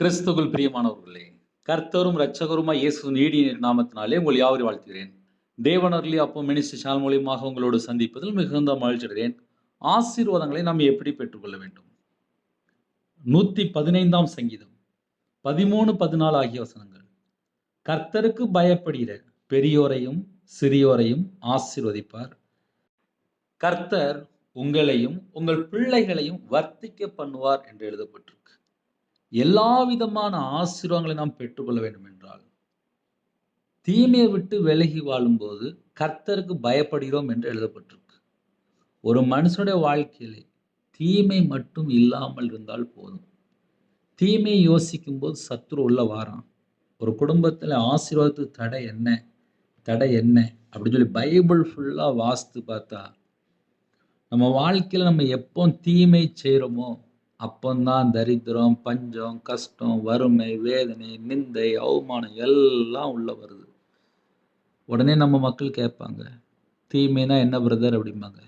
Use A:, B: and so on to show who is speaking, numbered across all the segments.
A: கிறிஸ்துவுக்குள் பிரியமானவர்களே கர்த்தரும் ரட்சகருமா இயேசு நீடி நாமத்தினாலே உங்கள் யாவரி வாழ்த்துகிறேன். தேவனர்லி அப்போ மினிஸ்டர் சேனல் மூலியமாக உங்களோடு சந்திப்பதில் மிகுந்த மகிழ்ச்சிடுகிறேன் ஆசீர்வாதங்களை நாம் எப்படி பெற்றுக்கொள்ள வேண்டும்? நூற்றி பதினைந்தாம் சங்கீதம் பதிமூணு பதினாலு ஆகிய வசனங்கள். கர்த்தருக்கு பயப்படுகிற பெரியோரையும் சிறியோரையும் ஆசீர்வதிப்பார். கர்த்தர் உங்களையும் உங்கள் பிள்ளைகளையும் வர்த்திக்க பண்ணுவார் என்று எழுதப்பட்டிருக்கு. எல்லா விதமான ஆசீர்வாதங்களை நாம் பெற்றுக்கொள்ள வேண்டும் என்றால் தீமையை விட்டு விலகி வாழும்போது கர்த்தருக்கு பயப்படுகிறோம் என்று எழுதப்பட்டிருக்கு. ஒரு மனுஷனுடைய வாழ்க்கையிலே தீமை மட்டும் இல்லாமல் இருந்தால் போதும். தீமையை யோசிக்கும் போது சத்துரு உள்ள வாரான். ஒரு குடும்பத்தில் ஆசீர்வாதத்துக்கு தடை என்ன? தடை என்ன? அப்படின்னு சொல்லி பைபிள் ஃபுல்லாக வாஸ்து பார்த்தா நம்ம வாழ்க்கையில் நம்ம எப்போ தீமை செய்கிறோமோ அப்போந்தான் தரித்திரம் பஞ்சம் கஷ்டம் வறுமை வேதனை நிந்தை அவமானம் எல்லாம் உள்ள வருது. உடனே நம்ம மக்கள் கேட்பாங்க தீமைனா என்ன பிரதர் அப்படிம்பாங்க.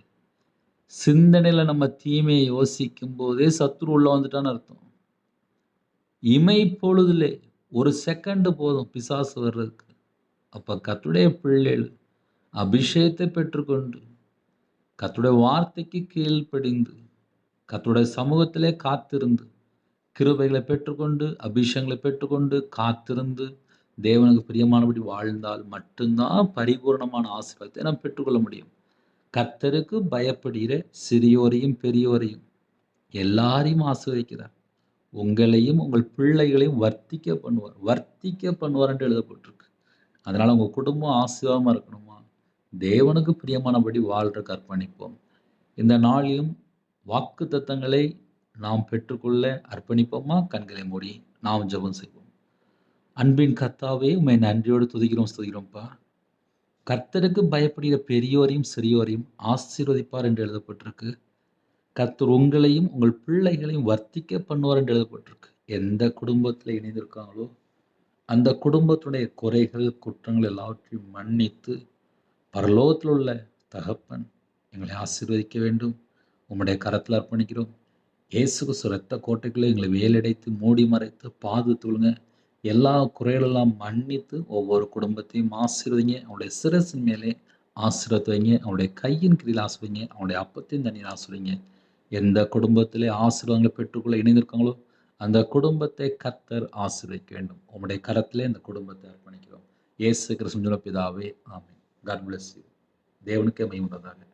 A: சிந்தனையில் நம்ம தீமையை யோசிக்கும் போதே சத்துரு உள்ள வந்துட்டான்னு அர்த்தம். இமை பொழுதுலே ஒரு செகண்டு போதும் பிசாசு வர்றதுக்கு. அப்போ கத்துடைய பிள்ளைகள் அபிஷேகத்தை பெற்றுக்கொண்டு கத்துடைய வார்த்தைக்கு கீழ்ப்படிந்து கத்தருடைய சமூகத்திலே காத்திருந்து கிருபைகளை பெற்றுக்கொண்டு அபிஷேகங்களை பெற்றுக்கொண்டு காத்திருந்து தேவனுக்கு பிரியமானபடி வாழ்ந்தால் மட்டும்தான் பரிபூர்ணமான ஆசீர்வாதத்தை நாம் பெற்றுக்கொள்ள முடியும். கர்த்தருக்கு பயப்படுகிற சிறியோரையும் பெரியோரையும் எல்லாரையும் ஆசீர்வதிக்கிறார். உங்களையும் உங்கள் பிள்ளைகளையும் வர்த்திக்க பண்ணுவார் வர்த்திக்க பண்ணுவார் என்று எழுதப்பட்டிருக்கு. அதனால் உங்கள் குடும்பம் ஆசீர்வாதமாக இருக்கணுமா? தேவனுக்கு பிரியமானபடி வாழ்ற கற்பணிப்போம் இந்த நாளிலும் வாக்கு தத்தங்களை நாம் பெற்றுக்கொள்ள அர்ப்பணிப்போமா? கண்களை மூடி நாம் ஜெபம் செய்வோம். அன்பின் கர்த்தாவே உண்மை நன்றியோடு துதிக்கிறோம் துதிக்கிறோம்ப்பா கர்த்தருக்கு பயப்படுகிற பெரியோரையும் சிறியோரையும் ஆசீர்வதிப்பார் என்று எழுதப்பட்டிருக்கு. கர்த்தர் உங்களையும் உங்கள் பிள்ளைகளையும் வர்த்திக்க பண்ணுவார் என்று எழுதப்பட்டிருக்கு. எந்த குடும்பத்தில் இணைந்திருக்காங்களோ அந்த குடும்பத்துடைய குறைகள் குற்றங்கள் எல்லாவற்றையும் மன்னித்து பரலோகத்தில் உள்ள தகப்பன் எங்களை ஆசீர்வதிக்க வேண்டும். உம்முடைய கரத்தில் அர்ப்பணிக்கிறோம். இயேசுக்கு சுரத்த கோட்டைக்குள்ளே எங்களை வேலடைத்து மூடி மறைத்து பாதுத்துழுங்க எல்லா குறைகளெல்லாம் மன்னித்து ஒவ்வொரு குடும்பத்தையும் ஆசீர்வதிங்க. அவனுடைய சிரசின் மேலே ஆசீர்வத்து வைங்க அவனுடைய கையின் கீழ் ஆசிர்வதிங்க. அவனுடைய அப்பத்தையும் தண்ணியில் ஆசுவீங்க எந்த குடும்பத்திலே ஆசீர்வாதங்களை பெற்றுக்கொள்ள இணைந்திருக்காங்களோ அந்த குடும்பத்தை கத்தர் ஆசீர்வதிக்க வேண்டும். உங்களுடைய கரத்திலே இந்த குடும்பத்தை அர்ப்பணிக்கிறோம். ஏசு கிருஷ்ண பிதாவே ஆமை காட் பிளஸ் யூ தேவனுக்கே மையுள்ளதாக